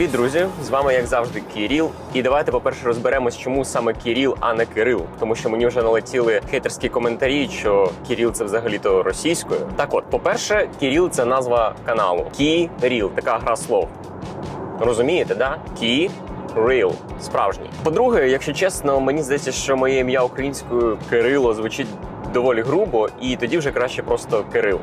Привіт, друзі! З вами, як завжди, Кіріл. І давайте, по-перше, розберемось, чому саме Кіріл, а не Кирил. Тому що мені вже налетіли хейтерські коментарі, що Кіріл це взагалі-то російською. Так от, по-перше, Кіріл це назва каналу. Кіріл, така гра слов. Розумієте, да? Кі. Real, справжній. По-друге, якщо чесно, мені здається, що моє ім'я українською Кирило звучить доволі грубо, і тоді вже краще просто Кирил.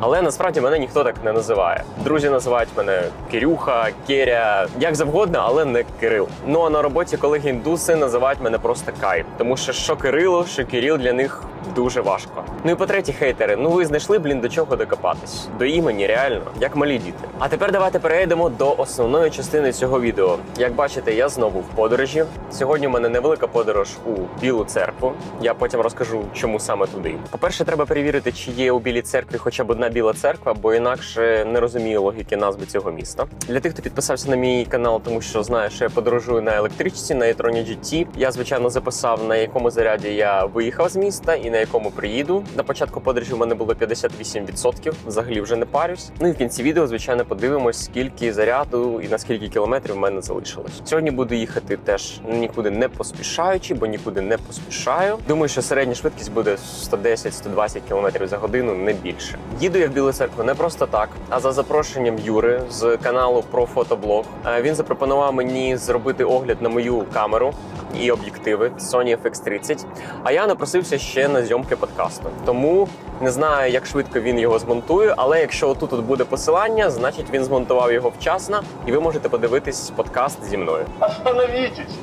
Але насправді мене ніхто так не називає. Друзі називають мене Кирюха, Керя, як завгодно, але не Кирил. Ну а на роботі колеги індуси називають мене просто Кай, тому що що Кирило, що Кирил для них дуже важко. Ну і по-третє, хейтери, ну ви знайшли, блін, до чого докопатись? До імені, реально, як малі діти. А тепер давайте перейдемо до основної частини цього відео. Як бачите, я знову в подорожі. Сьогодні у мене невелика подорож у Білу церкву. Я потім розкажу, чому саме туди. По-перше, треба перевірити, чи є у Білій церкві хоча б одна біла церква, бо інакше не розумію логіки назви цього міста. Для тих, хто підписався на мій канал, тому що знає, що я подорожую на електричці на Єтроні GT. Я звичайно записав на якому заряді я виїхав з міста і на якому приїду. На початку подорожі в мене було 58%, Взагалі вже не парюсь. Ну і в кінці відео, звичайно, подивимось, скільки заряду і на скільки кілометрів в мене залишилось. Сьогодні буду їхати теж нікуди не поспішаючи, бо нікуди не поспішаю. Думаю, що середня швидкість буде 110-120 км за годину, не більше. Їду я в Білу церкву не просто так, а за запрошенням Юри з каналу про фотоблог. Е, Він запропонував мені зробити огляд на мою камеру і об'єктиви Sony FX30. А я напросився ще на зйомки подкасту. Тому не знаю, як швидко він його змонтує, але якщо отут от буде посилання, значить він змонтував його вчасно, і ви можете подивитись подкаст зі мною. Остановитесь!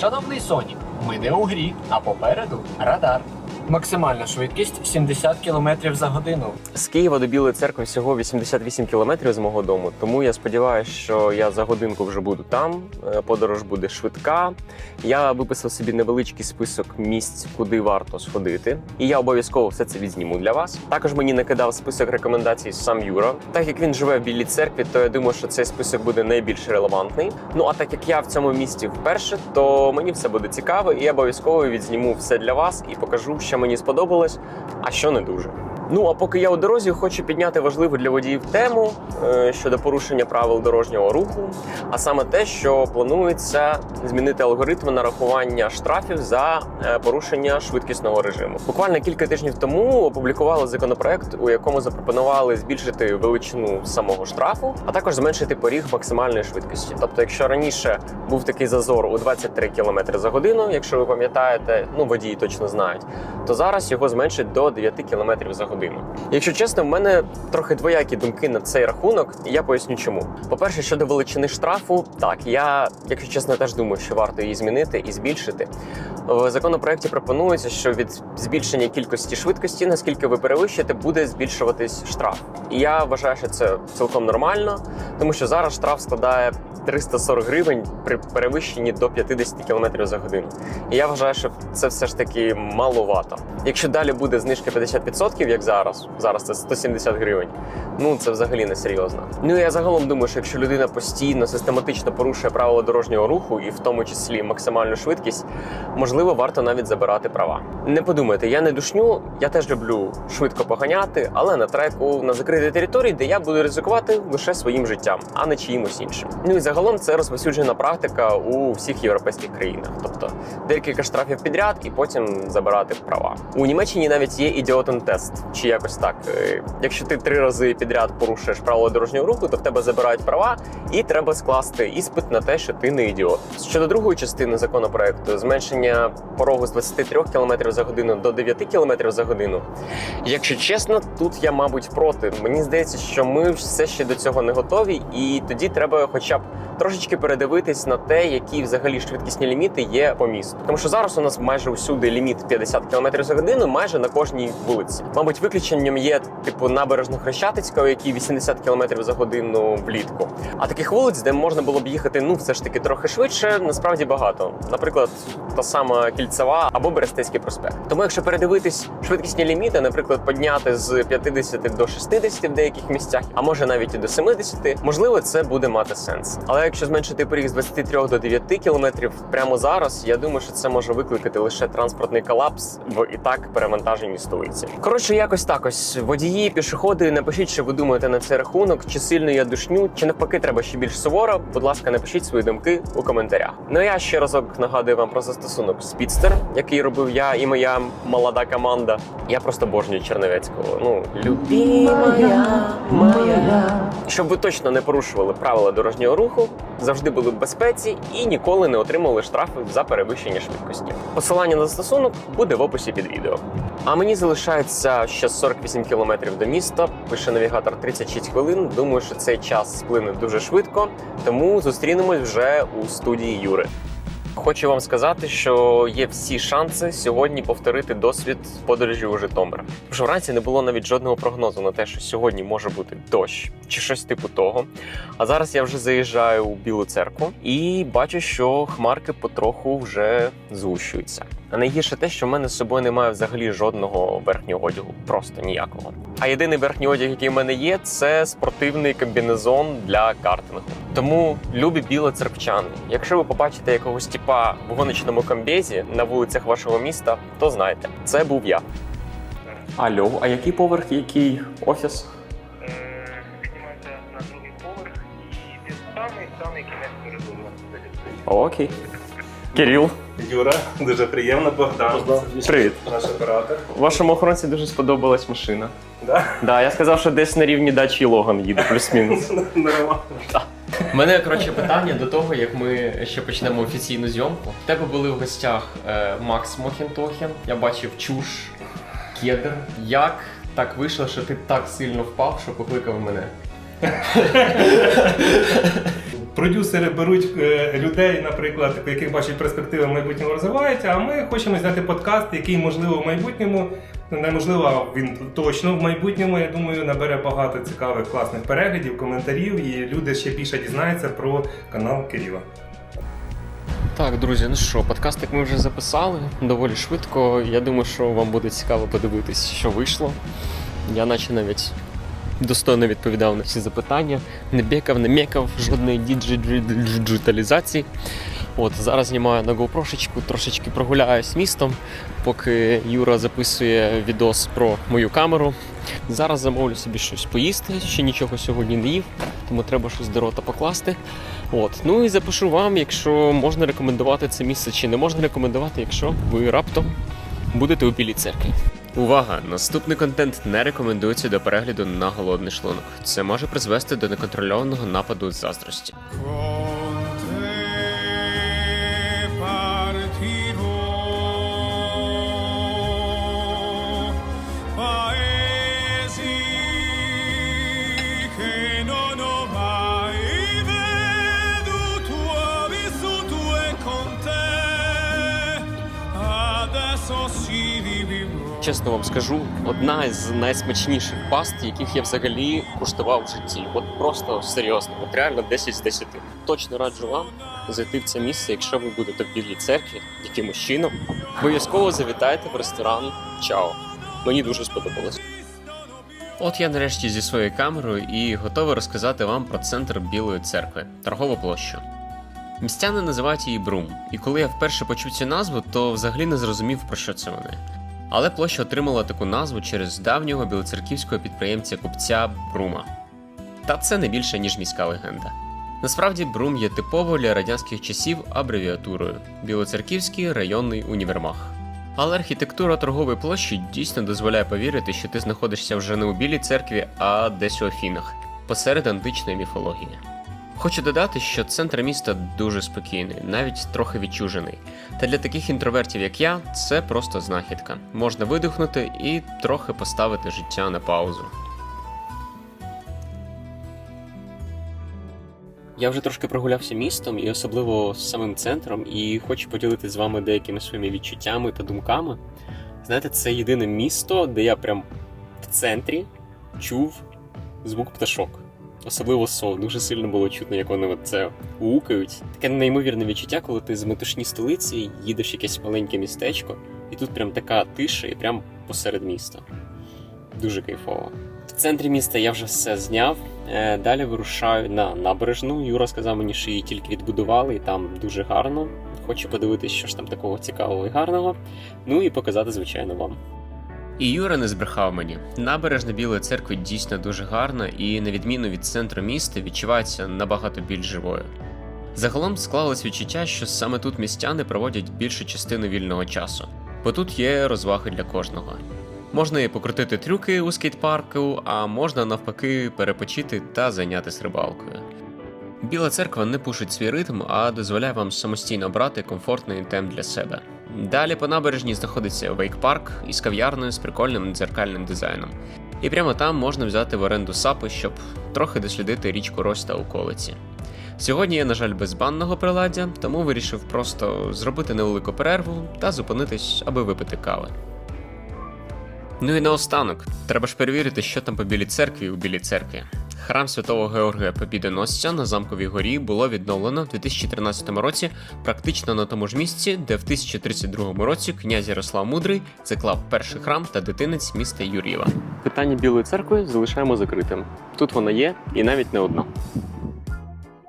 Шановний Сонік, ми не у грі, а попереду радар. Максимальна швидкість 70 км за годину. З Києва до Білої церкви всього 88 кілометрів з мого дому, тому я сподіваюся, що я за годинку вже буду там. Е, Подорож буде швидка. Я виписав собі невеличкий список місць, куди варто сходити, і я обов'язково все це відзніму для вас. Також мені накидав список рекомендацій сам Юра. Так як він живе в Білій церкві, то я думаю, що цей список буде найбільш релевантний. Ну а так як я в цьому місті вперше, то мені все буде цікаво, і я обов'язково відзніму все для вас і покажу, що мені сподобалось, а що не дуже. Ну а поки я у дорозі, хочу підняти важливу для водіїв тему е, щодо порушення правил дорожнього руху, а саме те, що планується змінити алгоритми нарахування штрафів за е, порушення швидкісного режиму. Буквально кілька тижнів тому опублікували законопроект, у якому запропонували збільшити величину самого штрафу, а також зменшити поріг максимальної швидкості. Тобто, якщо раніше був такий зазор у 23 км за годину, якщо ви пам'ятаєте, ну водії точно знають, то зараз його зменшить до 9 км за годину. Якщо чесно, в мене трохи двоякі думки на цей рахунок, і я поясню чому. По-перше, щодо величини штрафу, так я, якщо чесно, теж думаю, що варто її змінити і збільшити. В законопроекті пропонується, що від збільшення кількості швидкості, наскільки ви перевищите, буде збільшуватись штраф. І я вважаю, що це цілком нормально, тому що зараз штраф складає 340 гривень при перевищенні до 50 км за годину. І я вважаю, що це все ж таки маловато. Якщо далі буде знижка 50%, як зараз, зараз це 170 гривень. Ну це взагалі не серйозно. Ну я загалом думаю, що якщо людина постійно систематично порушує правила дорожнього руху, і в тому числі максимальну швидкість, можливо, варто навіть забирати права. Не подумайте, я не душню, я теж люблю швидко поганяти, але на треку на закритій території, де я буду ризикувати лише своїм життям, а не чиїмось іншим. Ну і загалом це розповсюджена практика у всіх європейських країнах, тобто декілька штрафів підряд і потім забирати права. У Німеччині навіть є ідіотен тест, чи якось так. Е, Якщо ти три рази підряд порушуєш правила дорожнього руху, то в тебе забирають права, і треба скласти іспит на те, що ти не ідіот. Щодо другої частини законопроекту, зменшення порогу з 23 км за годину до 9 км за годину. Якщо чесно, тут я, мабуть, проти. Мені здається, що ми все ще до цього не готові, і тоді треба, хоча б трошечки передивитись на те, які взагалі швидкісні ліміти є по місту. Тому що зараз у нас майже усюди ліміт 50 км за годину, майже на кожній вулиці. Мабуть, виключенням є типу набережно Хрещатицька, у якій 80 км за годину влітку. А таких вулиць, де можна було б їхати, ну все ж таки трохи швидше, насправді багато. Наприклад, та сама кільцева або Берестейський проспект. Тому, якщо передивитись швидкісні ліміти, наприклад, підняти з 50 до 60 в деяких місцях, а може навіть і до 70, можливо, це буде мати сенс. Але якщо зменшити поріг з 23 до 9 кілометрів прямо зараз, я думаю, що це може викликати лише транспортний колапс в і так перевантаженій столиці. Коротше, якось так ось водії, пішоходи, напишіть, що ви думаєте на цей рахунок, чи сильно я душню, чи навпаки, треба ще більш суворо. Будь ласка, напишіть свої думки у коментарях. Ну я ще разок нагадую вам про застосунок Speedster, який робив я і моя молода команда. Я просто божнюю Черновецького. Ну, любімая моя. Щоб ви точно не порушували правила дорожнього руху, завжди були в безпеці і ніколи не отримали штрафи за перевищення швидкості. Посилання на застосунок буде в описі під відео. А мені залишається ще 48 кілометрів до міста. Пише навігатор 36 хвилин. Думаю, що цей час сплине дуже швидко, тому зустрінемось вже у студії Юри. Хочу вам сказати, що є всі шанси сьогодні повторити досвід подорожі у Житомир. Тому вранці не було навіть жодного прогнозу на те, що сьогодні може бути дощ чи щось типу того. А зараз я вже заїжджаю у Білу церкву і бачу, що хмарки потроху вже згущуються. А найгірше те, що в мене з собою немає взагалі жодного верхнього одягу, просто ніякого. А єдиний верхній одяг, який в мене є, це спортивний комбінезон для картингу. Тому любі білоцерквчани, якщо ви побачите якогось типа в гоночному комбезі на вулицях вашого міста, то знайте, це був я. Алло, а який поверх, який офіс? Е, піднімаєте на другий поверх і самий самий кінець коридору. Окей. Кирил, Юра, дуже приємно, Богдан. привіт. Наш оператор. Вашому охоронці дуже сподобалась машина. Да? Да, я сказав, що десь на рівні дачі Логан їде, плюс-мінус. Нормально. У мене коротше питання до того, як ми ще почнемо офіційну зйомку. В тебе були в гостях е, Макс Мохінтохін, я бачив чуш, кедр. Як так вийшло, що ти так сильно впав, що покликав мене? Продюсери беруть е, людей, наприклад, яких бачать перспективи в майбутньому розвиваються, а ми хочемо зняти подкаст, який можливо в майбутньому, неможливо, він точно в майбутньому, я думаю, набере багато цікавих класних переглядів, коментарів, і люди ще більше дізнаються про канал Кирила. Так, друзі, ну що, подкастик ми вже записали доволі швидко. Я думаю, що вам буде цікаво подивитись, що вийшло. Я наче навіть достойно відповідав на всі запитання. Не бекав, не мекав, жодної діджиталізації. От зараз знімаю на GoPro, трошечки прогуляюсь містом, поки Юра записує відос про мою камеру. Зараз замовлю собі щось поїсти, ще нічого сьогодні не їв, тому треба щось до рота покласти. От, ну і запишу вам, якщо можна рекомендувати це місце чи не можна рекомендувати, якщо ви раптом будете у білій церкві. Увага! Наступний контент не рекомендується до перегляду на голодний шлунок. Це може призвести до неконтрольованого нападу заздрості. Чесно вам скажу, одна із найсмачніших паст, яких я взагалі куштував в житті. От просто серйозно, от реально 10 з 10. Точно раджу вам зайти в це місце, якщо ви будете в білій церкві якимось чином. Обов'язково завітайте в ресторан Чао. Мені дуже сподобалось. От я нарешті зі своєю камерою і готовий розказати вам про центр Білої церкви торгову площу. Містяни називають її Брум, і коли я вперше почув цю назву, то взагалі не зрозумів, про що це вони. Але площа отримала таку назву через давнього білоцерківського підприємця купця Брума. Та це не більше, ніж міська легенда. Насправді Брум є типово для радянських часів абревіатурою Білоцерківський районний універмаг. Але архітектура торгової площі дійсно дозволяє повірити, що ти знаходишся вже не у білій церкві, а десь у Афінах, посеред античної міфології. Хочу додати, що центр міста дуже спокійний, навіть трохи відчужений. Та для таких інтровертів, як я, це просто знахідка. Можна видихнути і трохи поставити життя на паузу. Я вже трошки прогулявся містом і особливо з самим центром, і хочу поділитися з вами деякими своїми відчуттями та думками. Знаєте, це єдине місто, де я прям в центрі чув звук пташок. Особливо сов. Дуже сильно було чутно, як вони це гукають. Таке неймовірне відчуття, коли ти з метушні столиці їдеш в якесь маленьке містечко, і тут прям така тиша, і прям посеред міста. Дуже кайфово. В центрі міста я вже все зняв. Е, Далі вирушаю на набережну. Юра сказав мені, що її тільки відбудували, і там дуже гарно. Хочу подивитися, що ж там такого цікавого і гарного. Ну і показати, звичайно, вам. І Юра не збрехав мені. Набережна Білої церкви дійсно дуже гарна і, на відміну від центру міста, відчувається набагато більш живою. Загалом склалось відчуття, що саме тут містяни проводять більшу частину вільного часу, бо тут є розваги для кожного. Можна і покрутити трюки у скейт-парку, а можна навпаки перепочити та зайнятися рибалкою. Біла церква не пушить свій ритм, а дозволяє вам самостійно обрати комфортний темп для себе. Далі по набережній знаходиться вейк-парк із кав'ярною з прикольним дзеркальним дизайном. І прямо там можна взяти в оренду сапи, щоб трохи дослідити річку Рось та околиці. Сьогодні я, на жаль, без банного приладдя, тому вирішив просто зробити невелику перерву та зупинитись, аби випити кави. Ну і наостанок, треба ж перевірити, що там по білій церкві у білій церкві. Храм святого Георгія Побідоносця на замковій горі було відновлено в 2013 році, практично на тому ж місці, де в 1032 році князь Ярослав Мудрий заклав перший храм та дитинець міста Юр'єва. Питання Білої церкви залишаємо закритим. Тут вона є, і навіть не одна.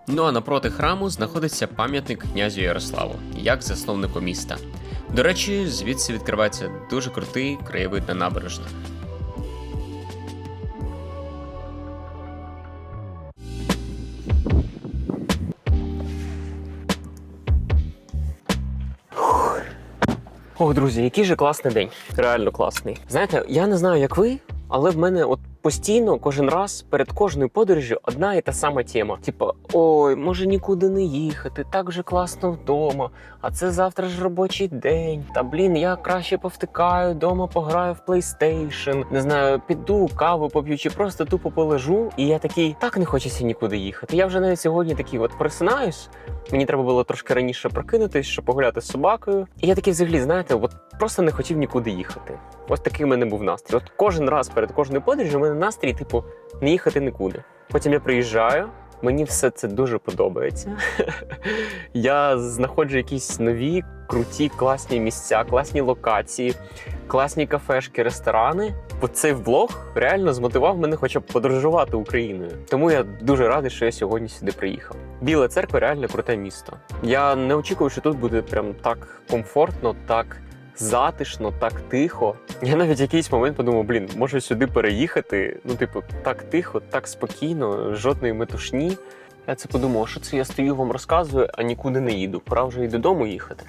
Ну а напроти храму знаходиться пам'ятник князю Ярославу, як засновнику міста. До речі, звідси відкривається дуже крутий краєвид на набережну. Ох, друзі, який же класний день. Реально класний. Знаєте, я не знаю, як ви, але в мене от постійно, кожен раз перед кожною подорожю одна і та сама тема. Типа, ой, може нікуди не їхати, так же класно вдома. А це завтра ж робочий день. Та блін, я краще повтикаю, вдома пограю в PlayStation, не знаю, піду каву поп'ю чи просто тупо полежу. І я такий, так не хочеться нікуди їхати. Я вже навіть сьогодні такий от просинаюсь. Мені треба було трошки раніше прокинутись, щоб погуляти з собакою. І я такий, взагалі, знаєте, от просто не хотів нікуди їхати. Ось такий в мене був настрій. От кожен раз перед кожною подорожю у мене настрій, типу, не їхати нікуди. Потім я приїжджаю. Мені все це дуже подобається. Я знаходжу якісь нові, круті, класні місця, класні локації, класні кафешки, ресторани. Бо цей влог реально змотивував мене хоча б подорожувати Україною. Тому я дуже радий, що я сьогодні сюди приїхав. Біла церква реально круте місто. Я не очікував, що тут буде прям так комфортно, так затишно, так тихо. Я навіть якийсь момент подумав, блін, може сюди переїхати. Ну, типу, так тихо, так спокійно, жодної метушні. Я це подумав, що це я стою вам розказую, а нікуди не їду. Пора вже і додому їхати.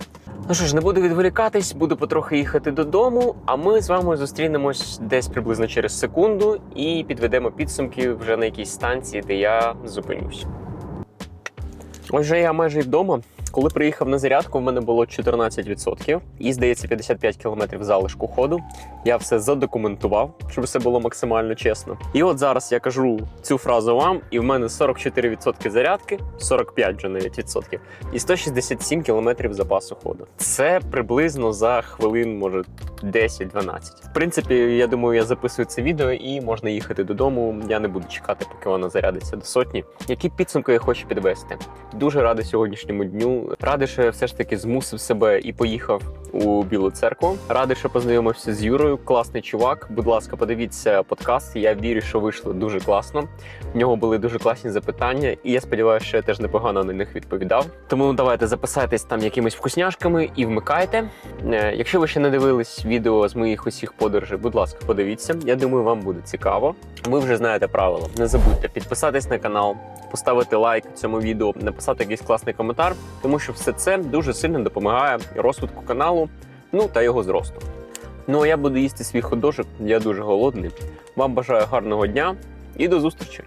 Ну що ж, не буду відволікатись, буду потрохи їхати додому. А ми з вами зустрінемось десь приблизно через секунду і підведемо підсумки вже на якійсь станції, де я зупинюсь. Отже, я майже вдома. Коли приїхав на зарядку, в мене було 14% і, здається, 55 км залишку ходу. Я все задокументував, щоб все було максимально чесно. І от зараз я кажу цю фразу вам, і в мене 44% зарядки, 45 вже навіть відсотків, і 167 км запасу ходу. Це приблизно за хвилин, може 10-12. В принципі, я думаю, я записую це відео і можна їхати додому. Я не буду чекати, поки вона зарядиться до сотні. Які підсумки я хочу підвести? Дуже радий сьогоднішньому дню. Радий, що я все ж таки змусив себе і поїхав у Білу церкву. Радий, що познайомився з Юрою. Класний чувак. Будь ласка, подивіться подкаст. Я вірю, що вийшло дуже класно. В нього були дуже класні запитання, і я сподіваюся, що я теж непогано на них відповідав. Тому давайте записайтесь там якимись вкусняшками і вмикайте. Е, Якщо ви ще не дивились відео з моїх усіх подорожей, будь ласка, подивіться. Я думаю, вам буде цікаво. Ви вже знаєте правила. Не забудьте підписатись на канал, поставити лайк цьому відео, написати якийсь класний коментар, тому що все це дуже сильно допомагає розвитку каналу, ну та його зросту. Ну а я буду їсти свій ходожик, я дуже голодний. Вам бажаю гарного дня і до зустрічі!